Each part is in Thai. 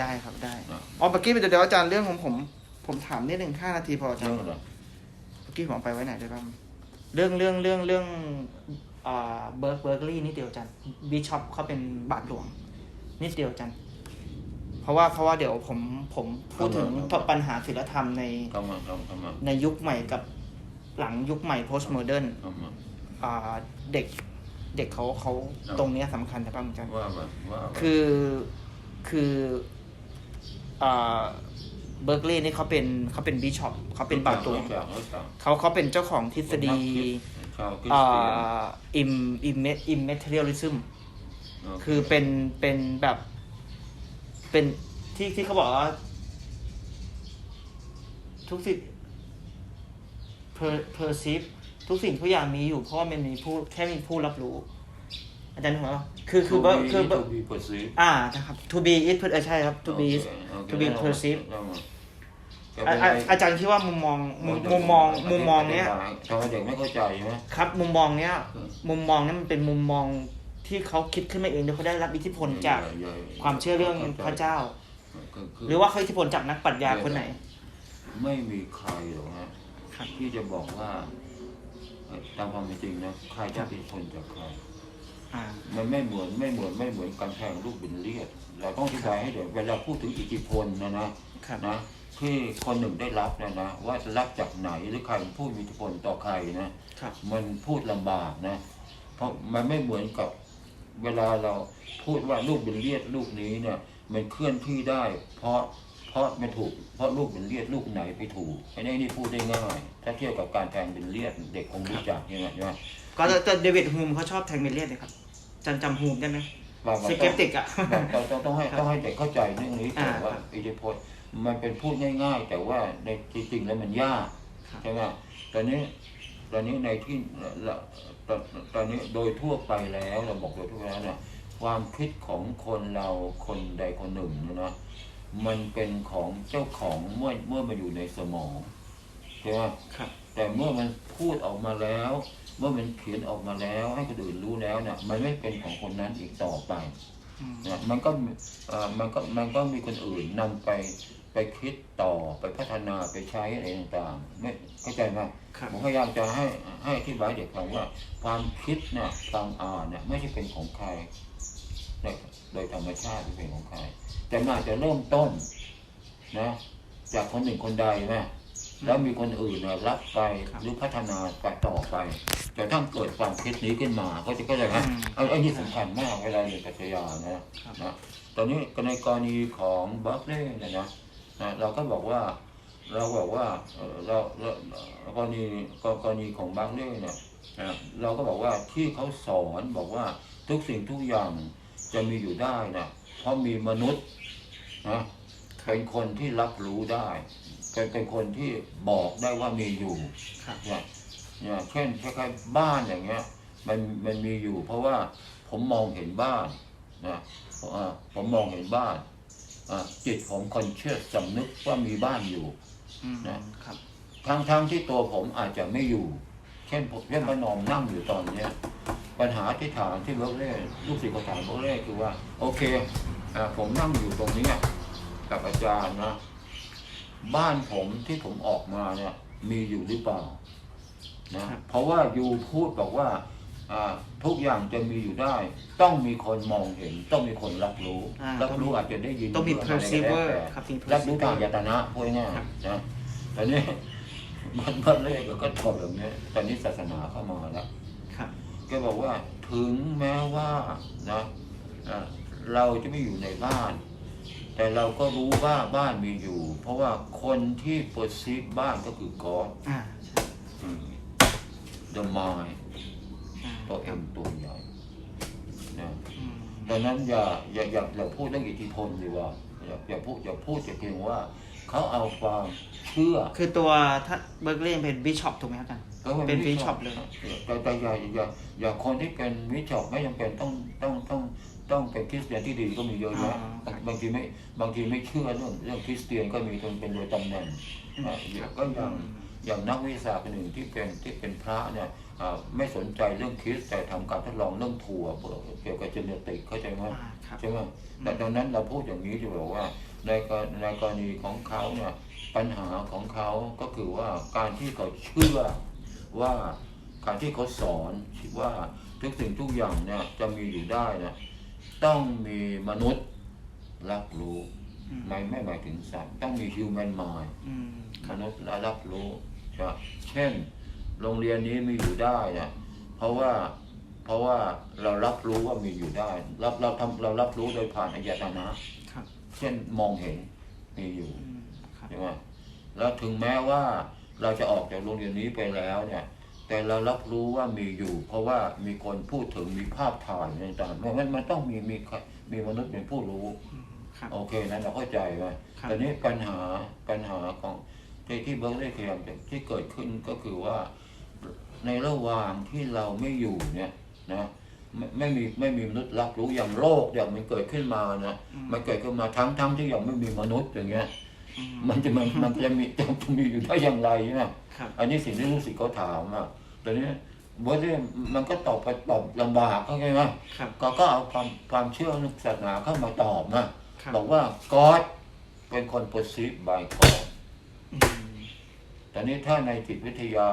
ได้ครับได้อะอ๋อเมื่อกี้เดี๋ยวเดี๋ยวอาจารย์เรื่องของผม ผมถามนิดหนึ่งห้านาทีพออาจารเรื่อย์งอะไรเมื่อกี้ผมเอาไปไว้ไหนได้บ้าง เรื่องเรื่องเรื่องเรื่องอ่าเบิร์กเบิร์กลีย์นิดเดียวอาจารย์บิชอปเขาเป็นบาทหลวง นิดเดียวอาจารย์เพราะว่าเพราะว่าเดี๋ยวผมผมพูดถึงปัญหาศิลธรรมในเข้ามาเข้าเข้ามาในยุคใหม่กับหลังยุคใหม่ post modern เข้ามาอ่าเด็กเด็กเขาเขาครับตรงเนี้ยสำคัญนะป้าอาจารย์ว่ามาว่ามาคือคืออ่า เบิร์กลีย์นี่เขาเป็นเขาเป็นบิชอปเขาเป็นบาทหลวงรู้จักรู้จักเขาเขาเป็นเจ้าของทฤษฎีชาวคริสอ่เตียนาอิมอิมอิมเมทเรียลิซึมโเคือเป็นเป็นแบบ เป็นที่ที่เขาบอกว่า ทุกสิ่ง per perceive ทุกสิ่งทุกอย่างมีอยู่เพราะว่ามันมีผู้แค่มีผู้รับรู้ อาจารย์หัวเราะคือคือว่าคือทูบีเปอร์ซีอ่านะครับ to be is เออใช่ครับ to be is to be perceived อาอาอาจารย์คิดว่ามุมมองมุมมุมมองมุมมองเนี้ยชาวเด็กไม่เข้าใจใช่ไหม ครับ มุมมองเนี้ยอืมมุมมองเนี้ยมันเป็นมุมมองที่เขาคิดขึ้นมาเองโดยเขาได้รับอิทธิพลจากใหญ่ๆความเชื่อเรื่องพระเจ้าคืคืหรือว่าเขาอิทธิพลจากนักปรัชญาคนไหน ไม่มีใครหรอกนะครับที่จะบอกว่าเอ่อตามความเป็นจริงนะใครจะเป็นคนจากใครอ่า มันไม่เหมือนไม่เหมือนไม่เหมือนการแทงลูกบินเลียดเราต้องอธิบายให้เดี๋ยวเวลาพูดถึงอิทธิพลนะนะครับนะที่คนหนึ่งได้รับนะนะว่ารับจากไหนหรือใครเป็นผู้มีอิทธิพลต่อใครนะครับมันพูดลำบากนะ เพราะมันไม่เหมือนกับเวลาเราพูดว่าลูกบินเลียดลูกนี้เนี่ย มันเคลื่อนที่ได้ เพราะเพราะมันถูกเพราะลูกบินเลียดลูกไหนไปถูกไอ้นี่นี่พูดได้ง่าย ถ้าเทียบกับการแทงบินเลียดเด็กคงรู้จักใช่ไหมใช่ไหม ก็แต่เดวิดฮูมเขาชอบแทงเมเลียนเลยครับจำจำฮูมได้ไหมบางวันสต้องเกปติกอะต้องต้องต้องให้ต้องให้เด็กเข้าใจเรื่องนี้อ่าแต่ว่าอิทธิพลมันเป็นพูดง่าย ๆ แต่ว่าในจริงๆแล้วมันยากครับใช่ไหมตอนนี้ตอนนี้ในที่ละตอนตอนนี้โดยทั่วไปแล้วเราบอกโดยทั่วไปแล้วเนี่ยความคิดของคนเราคนใดคนหนึ่งเนี่ยนะมันเป็นของเจ้าของเมื่อเมื่อมาอยู่ในสมองใช่ไหมครับแต่เมื่อมันพูดออกมาแล้ว เมื่อมันเขียนออกมาแล้วให้คนอื่นรู้แล้วเนี่ยมันไม่เป็นของคนนั้นอีกต่อไปอืมนะมันก็เอ่อมันก็มันก็มีคนอื่นนำไปไปคิดต่อไปพัฒนาไปใช้อะไรต่างๆไม่เข้าใจไหมครับผมพยายามจะให้ให้อธิบายเด็กฟังว่า ความคิดเนี่ยความอ่านเนี่ยไม่ใช่เป็นของใครโดยโดยธรรมชาติไม่เป็นของใคร แต่มันอาจจะเริ่มต้นนะจากคนหนึ่งคนใดนะ แล้วมีคนอื่นเนี่ยรับไปครับหรือพัฒนาไปต่อไปจนทั้งเกิดความคิดนี้ขึ้นมาก็จะก็จะไหมอืมไอ้ไอ้นี่สำคัญมากเวลาเรียนปรัชญานะครับนะตอนนี้ในกรณีของบัคเล่เนี่ยนะนะเราก็บอกว่าเราบอกว่าเอ่อเราเรากรณีกรณีของบัคเล่เนี่ยนะเราก็บอกว่าที่เขาสอนบอกว่าทุกสิ่งทุกอย่างจะมีอยู่ได้นะเพราะมีมนุษย์นะเป็นคนที่รับรู้ได้ เป็นเป็นคนที่บอกได้ว่ามีอยู่ครับเนี่ยเนี่ยเช่นคล้ายๆบ้านอย่างเงี้ย มันมันมีอยู่ เพราะว่าผมมองเห็นบ้านนะอ่าผมมองเห็นบ้านอ่าจิตของคนเชื่อสำนึกว่ามีบ้านอยู่อืมนะครับทั้งทั้งที่ตัวผมอาจจะไม่อยู่ เช่นผมเช่นพระนอมนั่งอยู่ตอนเนี้ยปัญหาที่ถามที่เบิร์กเล่ลูกศิษย์เขาถามเบิร์กเล่คือว่า โอเคอ่าผมนั่งอยู่ตรงเนี้ยกับอาจารย์นะ บ้านผมที่ผมออกมาเนี่ย มีอยู่หรือเปล่านะครับเพราะว่ายูพูดบอกว่าอ่าทุกอย่างจะมีอยู่ได้ ต้องมีคนมองเห็น ต้องมีคนรับรู้อ่ารับรู้อาจจะได้ยินต้องมีหรือะไรก็ perceiver แล้วแต่ครับมีรับรู้ทาง perceiver ยตนะพูดง่ายครับๆนะตอนนี้มันมันเลขก็ตอบแบบนี้ตอนนี้ศาสนาเข้ามาแล้วครับก็บอกว่าถึงแม้ว่านะอ่าเราจะไม่อยู่ในบ้าน แต่เราก็รู้ว่าบ้านมีอยู่ เพราะว่าคนที่เปิดซีบ้านก็คือกอดอ่าใช่ the mind อ่าตัวเอ็มตัวใหญ่นะอืมดังนั้นอย่าอย่าอย่าอย่าพูดเรื่องอิทธิพลดีกว่าอย่าอย่าพูดอย่าพูดแต่เพียงว่า เขาเอาความเชื่อ คือตัวถ้าเบิร์กลีย์เป็นบิชอปถูกไหมครับอาจารย์เป็น bishop เลย แต่แต่อย่าอย่าอย่าคนที่เป็นวิชอบไม่จำเป็นต้องต้องต้อง ต้องเป็นคริสเตียนที่ดีก็มีเยอะแยะอ่าครับบางทีไม่บางทีไม่เชื่อเรื่องเรื่องคริสเตียนก็มีคนเป็นโดยตำแหน่งอืมอะอย่างก็อย่างอย่างนักวิทยาศาสตร์คนหนึ่งที่เป็นที่เป็นพระเนี่ยอ่าไม่สนใจเรื่องคริสแต่ทำการทดลองเรื่องถั่วเกี่ยวกับเจเนติกเข้าใจไหมอ่าครับใช่ไหมแต่ตอนนั้นเราพูดอย่างนี้จะบอกว่าในกรในกรณีของเขาเนี่ยปัญหาของเขาก็คือว่าการที่เขาเชื่อว่าการที่เขาสอนว่าทุกสิ่งทุกอย่างเนี่ยจะมีอยู่ได้เนี่ย ต้องมีมนุษย์รับรู้อืมไม่ไม่หมายถึงสัตว์ต้องมี human mind อืมคมรับนุษย์รับรู้ใช่ไหมเช่น โรงเรียนนี้มีอยู่ได้เนี่ยเพราะว่าเพราะว่าเรารับรู้ว่ามีอยู่ได้ รับเราทำเรารับรู้โดยผ่านอายตนะครับเช่นมองเห็นมีอยู่อืมครับใช่ไหมแล้วถึงแม้ว่าเราจะออกจากโรงเรียนนี้ไปแล้วเนี่ย แต่เรารับรู้ว่ามีอยู่ เพราะว่ามีคนพูดถึงมีภาพถ่ายต่างๆมันมันต้องมีมีมีมนุษย์เป็นผู้รู้อืมครับ โอเคนั้นเราเข้าใจไหมครับ แต่นี้ปัญหาปัญหาของที่ที่เบิร์กได้พยายามจะที่เกิดขึ้นก็คือว่า ในระหว่างที่เราไม่อยู่เนี่ยนะไม่ไม่มีไม่มีมนุษย์รับรู้อย่างโลกอย่างมันเกิดขึ้นมานะมันเกิดขึ้นมาทั้งทั้งที่ยังไม่มีมนุษย์อย่างเงี้ย อืมมันจะมันมันจะมีจะมีอยู่ได้อย่างไรนะครับ อันนี้สิ่งที่ลูกศิษย์เขาถามอะ แต่นี้เบิร์กเนี่ยมันก็ตอบไปตอบลำบากเข้าใจไหมครับ ก็ก็เอาความความเชื่อในศาสนาเข้ามาตอบนะครับบอกว่า God เป็นคน perceive by God อืมแต่นี้ถ้าในจิตวิทยา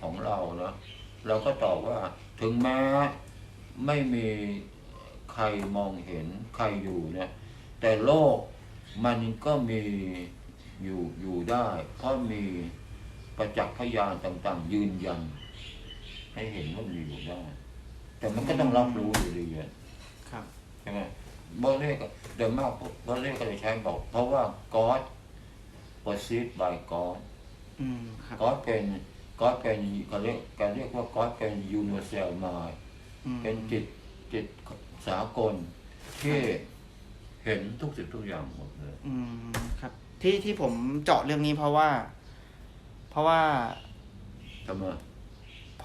ของเรานะเราก็ตอบว่าถึงแม้ไม่มีใครมองเห็นใครอยู่เนี่ยแต่โลกมันก็มีอยู่อยู่ได้ เพราะมีประจักษ์พยานต่างๆ ยืนยัน ให้เห็นว่ามีอยู่ได้แต่มันก็ต้องรับรู้อยู่ดีอะครับใช่ไหมบอลเล่ก็เดิมมากบอลเล่ก็เลยใช้บอก เพราะว่า God perceived by God อืมครับ God เป็น God เป็นเขาเรียกการเรียกว่า God เป็น universal mind อืมเป็นจิตจิตสากลที่เห็นทุกสิ่งทุกอย่างหมดเลย อืมครับ ที่ที่ผมเจาะเรื่องนี้เพราะว่า เพราะว่า ทำไมเพ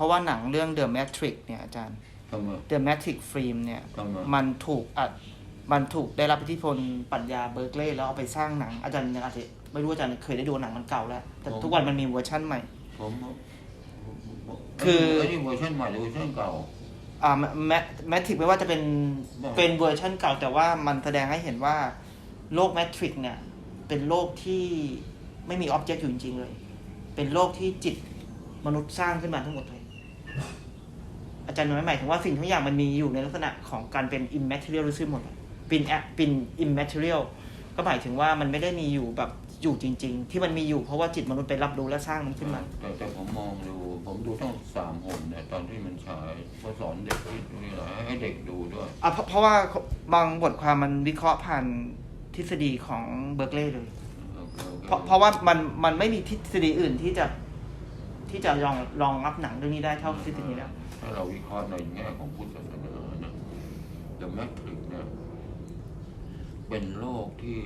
ราะว่าหนังเรื่อง The Matrix เนี่ยอาจารย์ทำไม The Matrix Film เนี่ยทำไมมันถูกอัดมันถูกได้รับอิทธิพลปรัชญาเบิร์กลีย์แล้วเอาไปสร้างหนังอาจารย์ยังอาจจะไม่รู้อาจารย์เคยได้ดูหนังมันเก่าแล้ว แต่ทุกวันมันมีเวอร์ชั่นใหม่ผมผมคือไอ้นี่เวอร์ชันใหม่หรือเวอร์ชันเก่า อ่าแมแมทริกไม่ว่าจะเป็นได้เป็นเวอร์ชันเก่า แต่ว่ามันแสดงให้เห็นว่า โลกแมทริกเนี่ย เป็นโลกที่ไม่มีอ็อบเจกต์อยู่จริง ๆ เลย เป็นโลกที่จิตมนุษย์สร้างขึ้นมาทั้งหมดเลย อาจารย์น้อยหมายถึงว่าสิ่งทุกอย่างมันมีอยู่ในลักษณะของการเป็น immaterialism หมดเลยเป็นแอเป็น immaterial ก็หมายถึงว่ามันไม่ได้มีอยู่แบบอยู่จริง ๆ ที่มันมีอยู่เพราะว่าจิตมนุษย์ไปรับรู้และสร้างมันขึ้นมาแต่แต่ผมมองดู ผมดูทั้งสามหนเนี่ยตอนที่มันฉายเขาสอนเด็กที่นี่แหละให้เด็กดูด้วยอะเพราะเพราะว่าบางบทความมันวิเคราะห์ผ่านทฤษฎีของเบิร์กลีย์เลยเพราะเพราะว่ามันมันไม่มีทฤษฎีอื่นที่จะที่จะรองรองรับหนังเรื่องนี้ได้เท่าทฤษฎีแล้ว ถ้าเราวิเคราะห์ในแง่ของพุทธศาสนานะ The Matrix เนี่ย เป็นโลกที่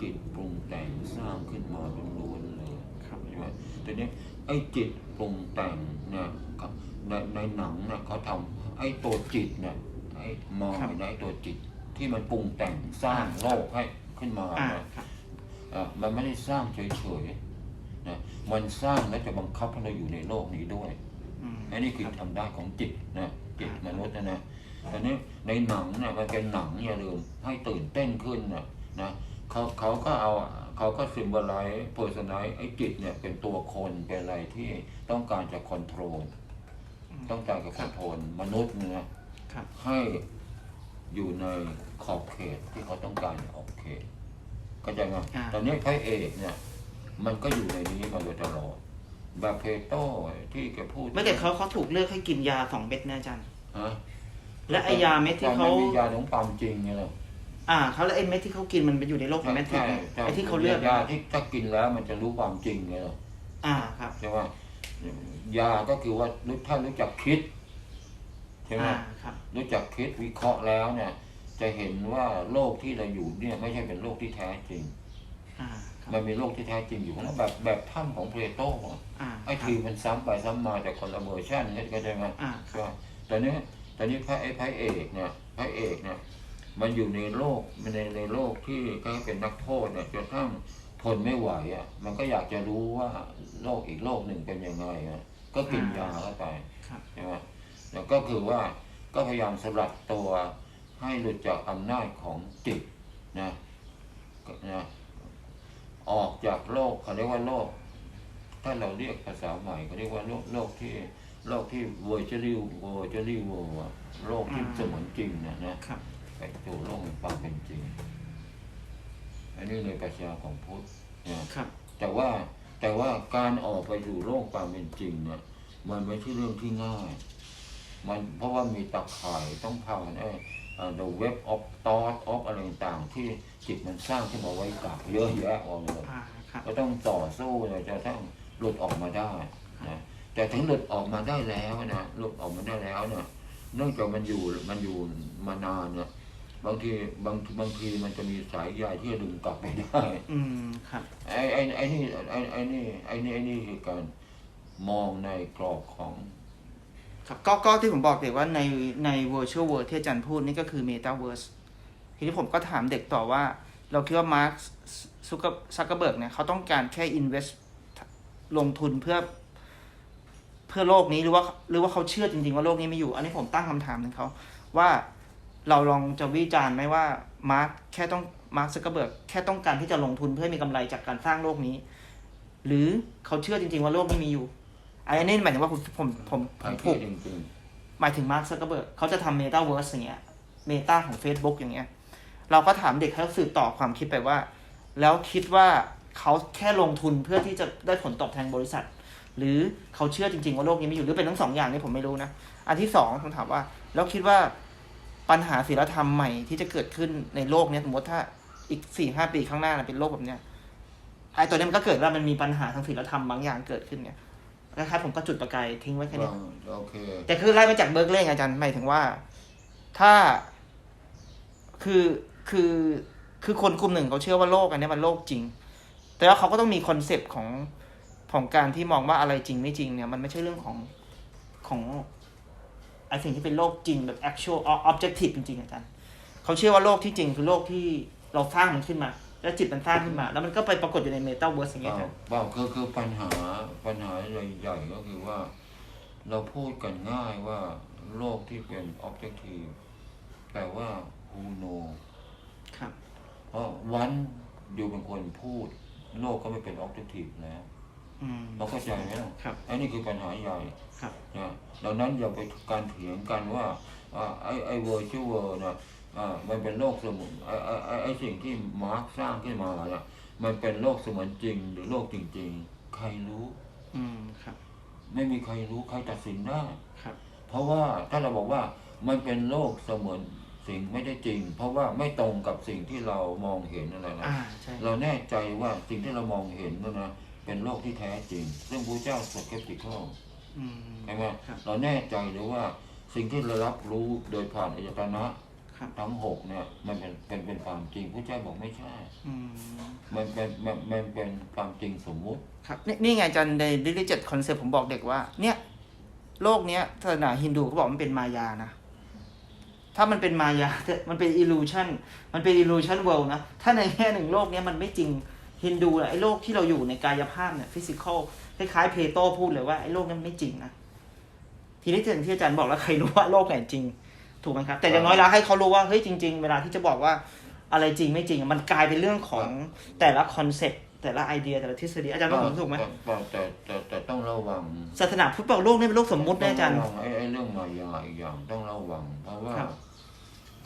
จิตปรุงแต่งสร้างขึ้นมาล้วนๆเลยครับใช่ไหมทีนี้ไอ้จิตปรุงแต่งเนี่ยครับในในหนังเนี่ยเขาทำไอ้ตัวจิตเนี่ยไอ้มองครับในไอ้ตัวจิต ที่มันปรุงแต่งสร้างโลกให้ขึ้นมาอ่าเนี่ยครับอะมันไม่ได้สร้างเฉยๆนะมันสร้างและจะบังคับให้เราอยู่ในโลกนี้ด้วย อืมอันนี้คือทำได้ของจิตนะจิตมนุษย์นะนะอันนี้ในหนังเนี่ยมันเป็นหนังอย่าลืมให้ตื่นเต้นขึ้นนะนะเขาเขาก็เอาเขาก็ซิมบอลไลท์เพอร์ซนไลท์ไอ้จิตเนี่ยเป็นตัวคนเป็นอะไรที่ต้องการจะคอนโทรลต้องการจะคอนโทรลมนุษย์เนี่ยนะครับให้อยู่ในขอบเขตที่เขาต้องการออกเขตเข้าใจไหมอ่าตอนนี้พระเอกเนี่ย มันก็อยู่ในนี้มาโดยตลอดแบบเพโต้ที่แกพูดไม่แต่เขาเขาถูกเลือกให้กินยาสองเม็ดนะอาจารย์ฮะและไอยาเม็ดที่เขาแต่มันมียาของความจริงไงล่ะอ่าเขาและไอเม็ดที่เขากินมันเป็นอยู่ในโลกของแมทริกซ์ไงใช่ไอที่เขาเลือกยาที่ถ้ากินแล้วมันจะรู้ความจริงไงล่ะอ่าครับใช่ไหมยาก็คือว่ารู้ถ้ารู้จักคิดใช่ไหมอ่าครับรู้จักคิดวิเคราะห์แล้วเนี่ย จะเห็นว่าโลกที่เราอยู่เนี่ย ไม่ใช่เป็นโลกที่แท้จริงอ่าครับ มันมีโลกที่แท้จริงอยู่แล้วแบบแบบถ้ำของเพลโตอะอ่าไอ้ครับทีมันซ้ำไปซ้ำมาจากคนละเวอร์ชันเนี่ยก็ใช่ไหมอ่าคใช่รับไหมตอนนี้ตอนนี้พระไอ้พระเอกเนี่ยพระเอกเนี่ยมันอยู่ในโลกมันในในโลกที่ก็เป็นนักโทษเนี่ยจนทั้งทนไม่ไหวอะ มันก็อยากจะรู้ว่าโลกอีกโลกหนึ่งเป็นยังไงอะก็กินอ่ายยาเข้าไปครับใช่ไหมแล้วก็คือว่าก็พยายามสลัดตัวให้หลุดจากอำนาจของจิตนะก็นะ ออกจากโลกเขาเรียกว่าโลก ถ้าเราเรียกภาษาใหม่เขาเรียกว่าโลกโลกที่โลกที่ virtually virtually world อะโลกที่อ่าเสมือนจริงนะนะครับไปสู่โลกแห่งความเป็นจริง อันนี้ในปรัชญาของพุทธนะครับ แต่ว่าแต่ว่าการออกไปสู่โลกความเป็นจริงเนี่ยมันไม่ใช่เรื่องที่ง่าย มันเพราะว่ามีตะข่ายต้องผ่านไอ้อ่า the web of thought of อะไรต่างๆ ที่จิตมันสร้างขึ้นมาไว้กับเยอะแยะออกเลยอ่าครับก็ต้องต่อสู้เลยจะต้องหลุดออกมาได้นะแต่ถึงหลุดออกมาได้แล้วนะหลุดออกมาได้แล้วเนี่ยเนื่องจากมันอยู่มันอยู่มานานเนี่ยบางทีบางบางทีมันจะมีสายใยที่จะดึงกลับไปได้ อืมครับไอ้ไอ้ไอ้นี่ไอ้ไอ้นี่ไอ้นี่ไอ้นี่คือการมองในกรอบของ ครับก็ก็ที่ผมบอกเด็กว่าในใน virtual world ที่อาจารย์พูดนี่ก็คือ metaverse ทีนี้ผมก็ถามเด็กต่อว่า เราคิดว่ามาร์คซุกซักเกอร์เบิร์กเนี่ยเขาต้องการแค่ invest ลงทุนเพื่อเพื่อโลกนี้หรือว่าหรือว่าเขาเชื่อจริงๆว่าโลกนี้ไม่อยู่ อันนี้ผมตั้งคำถามหนึ่งเขาว่าเราลองจะวิจารณ์ไหมว่ามาร์คแค่ต้องมาร์คซักเกอร์เบิร์กแค่ต้องการที่จะลงทุนเพื่อมีกำไรจากการสร้างโลกนี้ หรือเขาเชื่อจริงๆว่าโลกนี้มีอยู่ อันนี้หมายถึงว่าผมผมผมผภายมที่ผูกจริงหมายถึงมาร์คซักเกอร์เบิร์กเขาจะทำเมตาเวิร์สอย่างเงี้ยเมตาของ Facebook อย่างเงี้ย เราก็ถามเด็กให้เขาสืบต่อความคิดไปว่า แล้วคิดว่าเขาแค่ลงทุนเพื่อที่จะได้ผลตอบแทนบริษัท หรือเขาเชื่อจริง ๆ ว่าโลกนี้มีอยู่หรือเป็นทั้งสองอย่างนี่ผมไม่รู้นะ อันที่สองผมถามว่า แล้วคิดว่าปัญหาศีลธรรมใหม่ที่จะเกิดขึ้นในโลกเนี้ยสมมติถ้าอีกสี่ห้าปีข้างหน้าน่ะเป็นโลกแบบเนี้ยไอ้ตัวเนี้ยมันก็เกิดว่ามันมีปัญหาทางศีลธรรมบางอย่างเกิดขึ้นเนี่ย คล้ายๆผมก็จุดประกายทิ้งไว้แค่ๆเนี้ยโอเคแต่คือไล่มาจากเบิร์กเล่งอาจารย์หมายถึงว่า ถ้าคือคือคือคนกลุ่มหนึ่งเขาเชื่อว่าโลกอันเนี้ยมันโลกจริง แต่ว่าเขาก็ต้องมีคอนเซปต์ของของการที่มองว่าอะไรจริงไม่จริงเนี่ยมันไม่ใช่เรื่องของของไอสิ่งที่เป็นโลกจริงแบบ actual objective จริงๆอาจารย์เขาเชื่อว่าโลกที่จริงคือโลกที่เราสร้างมันขึ้นมา แล้วจิตมันสร้างขึ้นมา แล้วมันก็ไปปรากฏอยู่ในเมตาเวิร์สอย่างเปเงี้ยล่าอาจารย์เปล่าคือคือปัญหาปัญหาใหญ่ๆก็คือว่า เราพูดกันง่ายว่าโลกที่เป็น objective แต่ว่า who know ครับเพราะวันอยู่เป็นคนพูด โลกก็ไม่เป็น objective แล้วอืมเราเข้าใจไหมล่ะครับอันนี้คือปัญหาใหญ่ครับนะดังนั้นอย่าไปการเถียงกันว่าอ่าไอ้ไอ้ virtual world นะอ่า มันเป็นโลกเสมือนไอ้ไอ้ไอ้ไอ้สิ่งที่มาร์กสร้างขึ้นมาเนี่ยมันเป็นโลกเสมือนจริง หรือโลกจริง ๆ ใครรู้ อืมครับ ไม่มีใครรู้ใครตัดสินได้ครับ เพราะว่าถ้าเราบอกว่ามันเป็นโลกเสมือนสิ่งไม่ได้จริง เพราะว่าไม่ตรงกับสิ่งที่เรามองเห็นอะไรนะอ่าใช่เราแน่ใจว่าสิ่งที่เรามองเห็นนั่นนะเป็นโลกที่แท้จริง ซึ่งพระเจ้าสดแคปติคอลอืมใช่ไหมครับ เราแน่ใจหรือว่าสิ่งที่เรารับรู้โดยผ่านอายตนะ ครับ ทั้งหกเนี่ยมันเป็นเป็นเป็นความจริงพระเจ้าบอกไม่ใช่ อืม มันเป็นมันมันเป็นความจริงสมมุติ ครับนี่นี่ไงอาจารย์ในดิลิเจตคอนเซปต์ผมบอกเด็กว่า เนี่ย โลกเนี้ยศาสนาฮินดูเขาบอกมันเป็นมายานะ ถ้ามันเป็นมายา มันเป็นอิลูชันมันเป็นอิลูชันเวิลด์นะ ถ้าในแง่หนึ่งโลกเนี้ยมันไม่จริงฮินดูอะไอ้โลกที่เราอยู่ในกายภาพเนี่ยฟิสิกอลคล้ายๆเพโตพูดเลยว่าไอ้โลกนั้นไม่จริงนะทีนี้อย่างที่อาจารย์บอกแล้วใครรู้ว่าโลกไหนจริง ถูกไหมครับ แต่อย่างน้อยแล้วให้เขารู้ว่าเฮ้ยจริง ๆ เวลาที่จะบอกว่าอะไรจริงไม่จริงอะมันกลายเป็นเรื่องของแต่ละคอนเซปต์แต่ละไอเดียแต่ละทฤษฎีอาจารย์ว่าผมถูกไหมแต่แต่แต่แต่ต้องระวังศาสนาพุทธบอกโลกนี้เป็นโลกสมมุตินะอาจารย์ต้งะวังไอ้ไอ้เรื่องมายาอีกอย่างต้องระวัง เพราะว่าครับ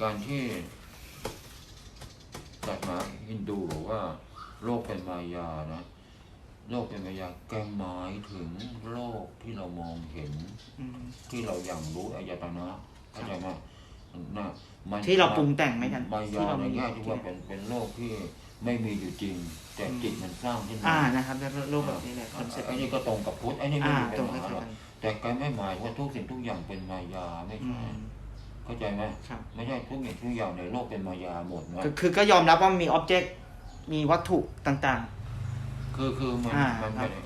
การที่ศาสนาฮินดูบอกว่า โลกเป็นมายานะโลกเป็นมายาแกหมายถึงโลกที่เรามองเห็นอืมที่เราอย่างรู้อายตนะ เข้าใจไหมนะมันที่เราปรุงแต่งไหมอาจารย์มายที่าเราในมีแง่ที่ว่าเป็นเป็นโลกที่ไม่มีอยู่จริง แต่จิตมันสร้างขึ้นมาอ่านะครับโลกแบบนี้แหละคอนเซปต์ไอ้นี่ก็ตรงกับพุทธไอ้นี่ไม่อ่ามีตรปังญคล้าหายหรอกๆกันแต่แกไม่หมายว่าทุกสิ่งทุกอย่างเป็นมายาไม่อืใช่มเข้าใจไหมครับไม่ใช่ทุกสิ่งทุกอย่างในโลกเป็นมายาหมดนะคือคือก็ยอมรับว่ามีอ็อบเจกต์มีวัตถุต่างคือคือมันอ่ามันครัไม่บได้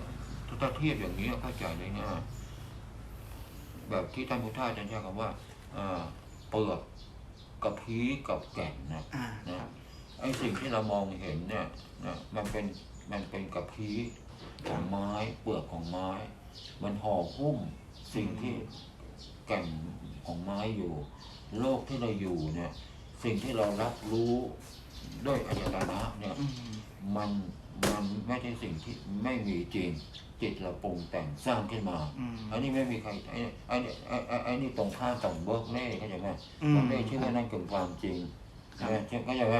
ถ้าเทียบอย่างนี้เข้าใจได้ง่ายแบบที่ท่านพุทธาจารย์ใช้คำว่าอ่า เปลือกกับพีกับแก่นนะๆอ่าครับไอ้สิ่งที่เรามองเห็นเนี่ยนะมันเป็นมันเป็นกับพีของไม้เปลือกของไม้ มันห่อหุ้มสิ่งที่แก่นของไม้อยู่ โลกที่เราอยู่เนี่ยสิ่งที่เรารับรู้ด้วยอายตนะเนี่ยอืมมันมันไม่ใช่สิ่งที่ไม่มีจริง จิตเราปรุงแต่งสร้างขึ้นมาอืมอันนี้ไม่มีใครไอ้ไอ้นี่ไอ้ไอ้ไอ้นี่ตรงข้ามกับเบิร์กเล่เข้าใจไหมอืมเบิร์กเล่ชื่อว่านั่นคือความจริงครับใช่ไหมเข้าใจไหม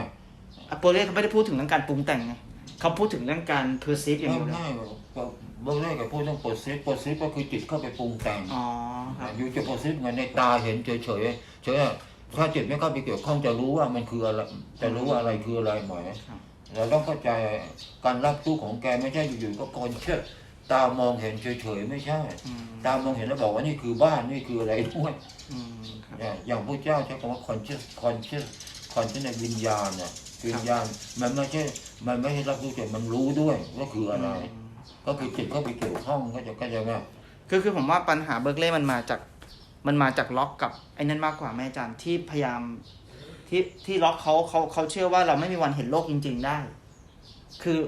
อโปเล่เขาไม่ได้พูดถึงเรื่องการปรุงแต่งไงเขาพูดถึงเรื่องการ perceive อย่างไม่เดียวเลยไม่เบิร์กเล่กับพูดเรื่องโปรเซสโปรเซสก็คือจิตเข้าไปปรุงแต่งอ๋อครับอยู่จะโปรเซสไงในตาเห็นเฉยเฉยๆเฉยๆถ้าจิตไม่เข้าไปเกี่ยวข้องจะรู้ว่ามันคืออะไรจะรู้ว่าอะไรคืออะไรไหมครับเราต้องเข้าใจการรับรู้ของแกไม่ใช่อยู่ๆก็คนเชื่อ ตามองเห็นเฉยๆไม่ใช่ อืมตามองเห็นแล้วบอกว่านี่คือบ้านนี่คืออะไรด้วยอืมครับ เนี่ยอย่างพระเจ้าใช้คำว่า conscious conscious conscious ในวิญญาณเนี่ยวิญญาณมันไม่ใช่มันไม่ใช่รับรู้แต่มันรู้ด้วยว่าคืออะไรอืมก็คือจิตเข้าไปเกี่ยวข้องก็จะก็จะว่า คือคือผมว่าปัญหาเบิร์กเล่มันมาจากมันมาจากล็อกกับไอ้นั่นมากกว่าแม่อาจารย์ที่พยายามที่ที่ล็อกเขาเขาเขาเชื่อว่าเราไม่มีวันเห็นโลกจริง ๆได้ คือ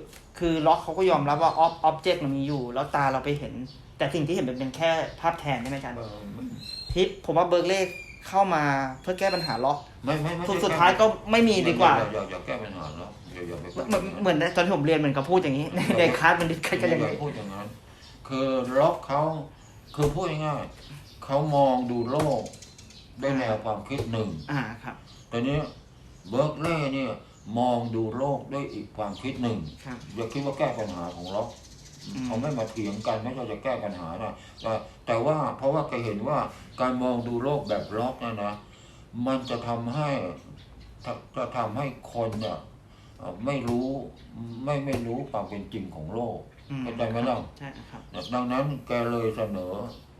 คือล็อกเขาก็ยอมรับว่าออฟออบเจกต์มันมีอยู่ แล้วตาเราไปเห็น แต่สิ่งที่เห็นเป็นเป็นแค่ภาพแทนใช่ไหมอาจารย์เออมันที่ผมว่าเบิร์กเล่เข้ามาเพื่อแก้ปัญหาล็อกไม่ไม่ไม่สุดใช่สุดท้ายก็ไม่มีดีกว่าอย่อย่าอย่าแก้ปัญหาแล้วอย่าอย่าไปพูดเหมือนเหมือนตอนที่ผมเรียนเหมือนกับพูดอย่างนี้ในในคลาสมันดิก็อย่าอย่างอย่านี้พูดอย่างนั้น คือล็อกเขาคือพูดง่ายๆเขามองดูโลกด้วยแนวความคิดหนึ่งอ่าครับแต่นี้เบิร์กเล่เนี่ย มองดูโลกด้วยอีกความคิดหนึ่ง ครับ อย่าคิดว่าแก้ปัญหาของล็อกอืม เขาไม่มาเถียงกันไม่ใช่จะแก้ปัญหานะแต่แต่ว่าเพราะว่าแกเห็นว่าการมองดูโลกแบบล็อกเนะนะ มันจะทำให้จะจะทำให้คนเนี่ยเอ่อไม่รู้ไม่ไม่รู้ความเป็นจริงของโลกอืมเข้าใจไหมล่ะ ใช่ครับ ดังนั้นแกเลยเสนอ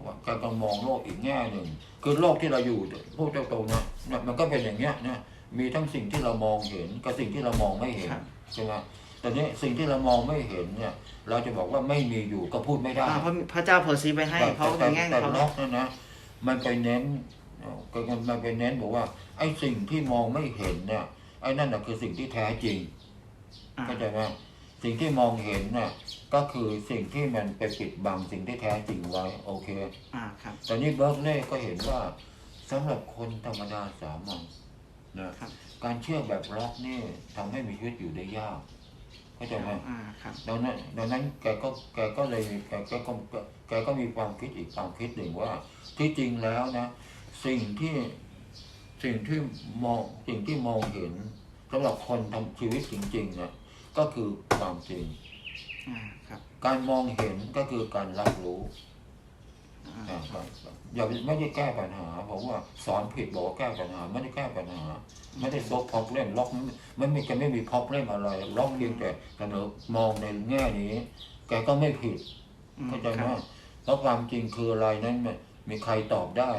ว่าแกต้องมองโลกอีกแง่หนึ่งคือโลกที่เราอยู่พูดตรงๆนะเนี่ยมันก็เป็นอย่างเงี้ยนะ มีทั้งสิ่งที่เรามองเห็นกับสิ่งที่เรามองไม่เห็นครับใช่ไหมแต่เนี้สิ่งที่เรามองไม่เห็นเนี่ย เราจะบอกว่าไม่มีอยู่ก็พูดไม่ได้อ่าเพราะพระเจ้าเพอร์ซีฟไปให้แต่เขาแต่ในแง่ขแต่องเขาล็อกนั่นนะมันไปเน้นเอ่อก็มันไปเน้นบอกว่า ไอ้สิ่งที่มองไม่เห็นเนี่ยไอ้นั่นน่ะคือสิ่งที่แท้จริงอ่าเข้าใจไหมสิ่งที่มองเห็นน่ะก็คือสิ่งที่มันไปปิดบังสิ่งที่แท้จริงไว้โอเค อ่าครับ แต่นี่เบิร์กเล่ก็เห็นว่าสำหรับคนธรรมดาสามัญ นะครับการเชื่อแบบล็อกนี่ทำให้มีชีวิตอยู่ได้ยากเข้าใจไหมอ่าครับดังนั้นดังนั้นแกก็แกก็เลยแกแกก็แกก็มีความคิดอีกความคิดหนึ่งว่า ที่จริงแล้วนะ สิ่งที่สิ่งที่มองสิ่งที่มองเห็นสำหรับคนทำชีวิตจริงๆเนี่ยก็คือความจริง อ่าครับ การมองเห็นก็คือการรับรู้ อ่าอ่าอย่าไม่ได้แก้ปัญหาผมว่าสอนผิดบอกว่าแก้ปัญหา ไม่ได้แก้ปัญหา ไม่ได้ซบพอกเล่มล็อกไม่ไม่จะไม่มีพอกเล่มอะไรล็อกเพียงแต่เสนอมองในแง่นี้ แกก็ไม่ผิดอืมเข้าใจคไหมรับเพราะความจริงคืออะไรนั้นไม่มีใครตอบได้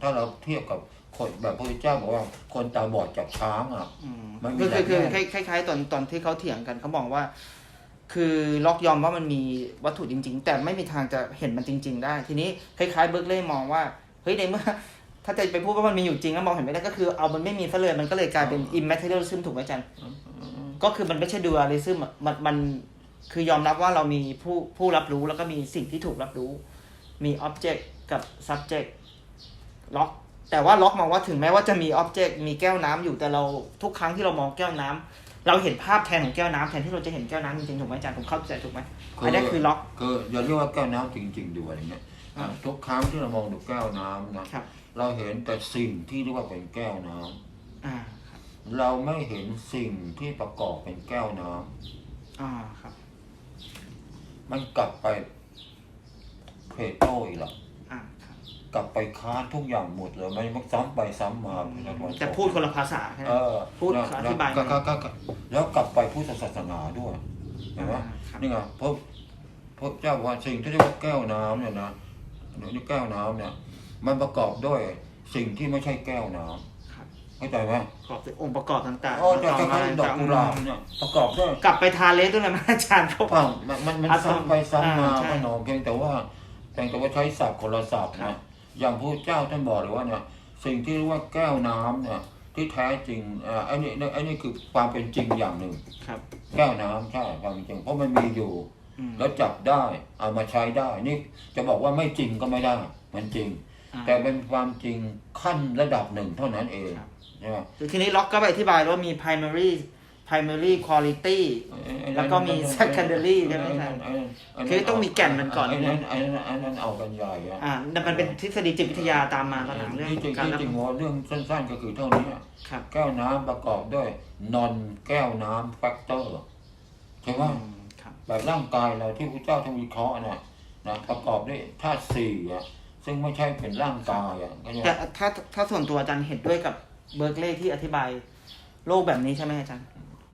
ถ้าเราเทียบกับคนแบบพระพุทธเจ้าบอกว่าคนตาบอดจับช้างอะอืมมันมีคือหลายคือคือแง่คล้ายคล้ายๆตอนตอนที่เขาเถียงกันเขาบอกว่า คือล็อกยอมว่ามันมีวัตถุจริง ๆ แต่ไม่มีทางจะเห็นมันจริง ๆ ได้ ทีนี้คล้ายๆเบิร์กเล่มองว่าเฮ้ยในเมื่อถ้าจะไปพูดว่ามันมีอยู่จริงแล้วมองเห็นไม่ได้ก็คือเอามันไม่มีซะเลยมันก็เลยกลายเป็น immaterialism ถูกไหมอาจารย์ก็คือมันไม่ใช่ dualism อะมันมันคือยอมรับว่าเรามีผู้ผู้รับรู้แล้วก็มีสิ่งที่ถูกรับรู้ มี object กับ subject ล็อก แต่ว่าล็อกมองว่าถึงแม้ว่าจะมี object มีแก้วน้ำอยู่แต่เราทุกครั้งที่เรามองแก้วน้ำ เราเห็นภาพแทนของแก้วน้ำแทนที่เราจะเห็นแก้วน้ำจริงๆถูกไหมอาจารย์ผมเข้าใจถูกไหมอันนี้คือล็อกคืออย่าเรียกว่าแก้วน้ำจริง ๆดูอะไรเงี้ยอ่าทุกครั้งที่เรามองดูแก้วน้ำนะครับ เราเห็นแต่สิ่งที่เรียกว่าเป็นแก้วน้ำอ่าครับเราไม่เห็นสิ่งที่ประกอบเป็นแก้วน้ำอ่าครับมันกลับไปเพลโตอีกละอ่าครับ กลับไปค้านทุกอย่างหมดเลยมันมันซ้ำไปซ้ำมาในวันแต่พูดคนละภาษาใช่ไหมเออพูดแล้วอธิบายแล้วก็ก็ก็แล้วกลับไปพุทธศาสนาด้วยเห็นไหมอ่าครับนี่ไงพระพระเจ้าบอกว่าสิ่งที่เรียกว่าแก้วน้ำเนี่ยนะนี่แก้วน้ำเนี่ย มันประกอบด้วยสิ่งที่ไม่ใช่แก้วน้ำครับเข้าใจไหมประกอบด้วยองค์ประกอบต่างๆอ๋อแต่ต่คล้ายๆดอกกุหลาบเนี่ยประกอบด้วยกลับไปทาเลสด้วยนะอาจารย์เพราะเปล่ามันมันมันอะซ้ำไปซ้ำมาอ่าใช่พนมเพียงแต่ว่าเพียงแต่ว่าใช้ศัพท์คนละศัพท์ครันะบ อย่างพระเจ้าท่านบอกเลยว่าเนี่ยสิ่งที่เรียกว่าแก้วน้ำเนี่ยที่แท้จริงอ่าไอ้นี่ไอ้นี่คือความเป็นจริงอย่างหนึ่งครับ แก้วน้ำใช่ความเป็นจริง เพราะมันมีอยู่อืมแล้วจับได้เอามาใช้ได้ นี่จะบอกว่าไม่จริงก็ไม่ได้ มันจริงอ่าแต่เป็นความจริงขั้นระดับหนึ่งเท่านั้นเองครับใช่ไหมทีนี้ล็อกก็ไปอธิบายว่ามี primary primary quality แล้วก็มี secondary ใช่ไหมครับคือต้องมีแก่นมันก่อนไอ้นั้นไอ้นั้นไอ้นั้นเอากันใหญ่อะอ่าแต่มันเป็นทฤษฎีจิตวิทยาตามมาตอนหลังเรื่องที่จริงการที่รับจริงหัวเรื่องสั้นๆก็คือเท่านี้อะครับแก้วน้ำประกอบด้วยนอนแก้วน้ำแฟกเตอร์ใช่ไหมอืมครับแบบร่างกายเราที่พระเจ้าท่านวิเคราะห์น่ะนะประกอบด้วยธาตุสี่อะซึ่งไม่ใช่เป็นร่างกายอะก็ยังแต่ถ้าถ้าส่วนตัวอาจารย์เห็นด้วยกับเบิร์กเลย์ที่อธิบายโลกแบบนี้ใช่ไหมอาจารย์